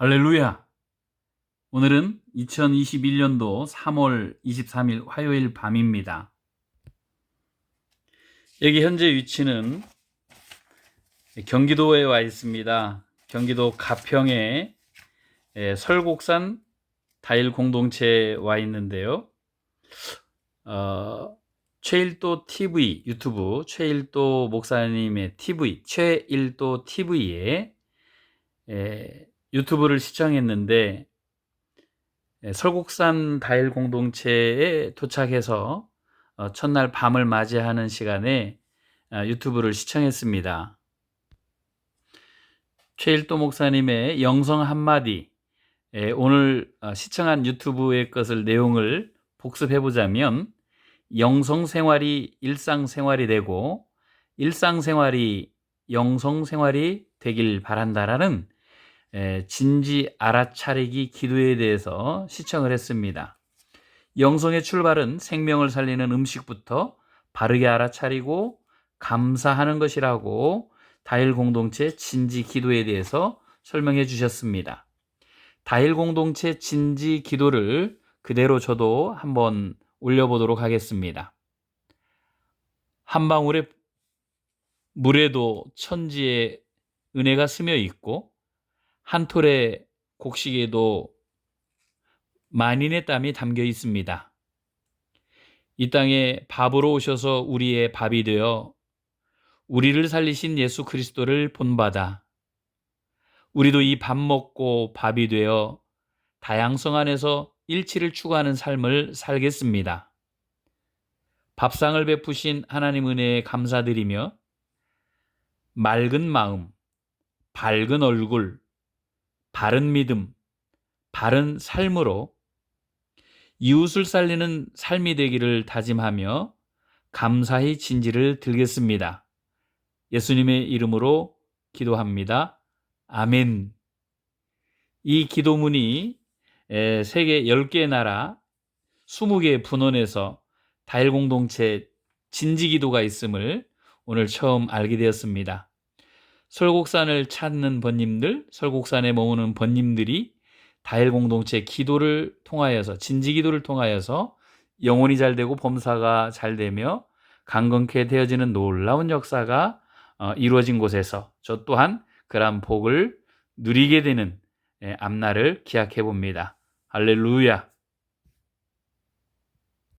할렐루야! 오늘은 2021년도 3월 23일 화요일 밤입니다. 여기 현재 위치는 경기도에 와 있습니다. 경기도 가평에 에, 설곡산 다일 공동체에 와 있는데요. 어, 최일도 TV 유튜브 최일도 목사님의 TV 최일도 TV에 에, 유튜브를 시청했는데 에, 설곡산 다일 공동체에 도착해서 어, 첫날 밤을 맞이하는 시간에 아, 유튜브를 시청했습니다. 최일도 목사님의 영성 한마디 에, 오늘 어, 시청한 유튜브의 것을 내용을 복습해 보자면 영성 생활이 일상 생활이 되고 일상 생활이 영성 생활이 되길 바란다라는 에, 진지 알아차리기 기도에 대해서 시청을 했습니다. 영성의 출발은 생명을 살리는 음식부터 바르게 알아차리고 감사하는 것이라고 다일 공동체 진지 기도에 대해서 설명해 주셨습니다. 다일 공동체 진지 기도를 그대로 저도 한번 올려보도록 하겠습니다. 한 방울의 물에도 천지의 은혜가 스며 있고 한 톨의 곡식에도 만인의 땀이 담겨 있습니다. 이 땅에 밥으로 오셔서 우리의 밥이 되어 우리를 살리신 예수 그리스도를 본받아 우리도 이 밥 먹고 밥이 되어 다양성 안에서 일치를 추구하는 삶을 살겠습니다. 밥상을 베푸신 하나님 은혜에 감사드리며 맑은 마음, 밝은 얼굴, 바른 믿음, 바른 삶으로 이웃을 살리는 삶이 되기를 다짐하며 감사히 진지를 들겠습니다. 예수님의 이름으로 기도합니다. 아멘. 이 기도문이 세계 10개의 나라 20개의 분원에서 다일 공동체 진지 기도가 있음을 오늘 처음 알게 되었습니다. 설곡산을 찾는 번님들, 설곡산에 머무는 번님들이 다일 공동체 기도를 통하여서 진지 기도를 통하여서 영혼이 잘 되고 범사가 잘 되며 강건케 되어지는 놀라운 역사가 어, 이루어진 곳에서 저 또한 그러한 복을 누리게 되는 예, 앞날을 기약해 봅니다. 할렐루야.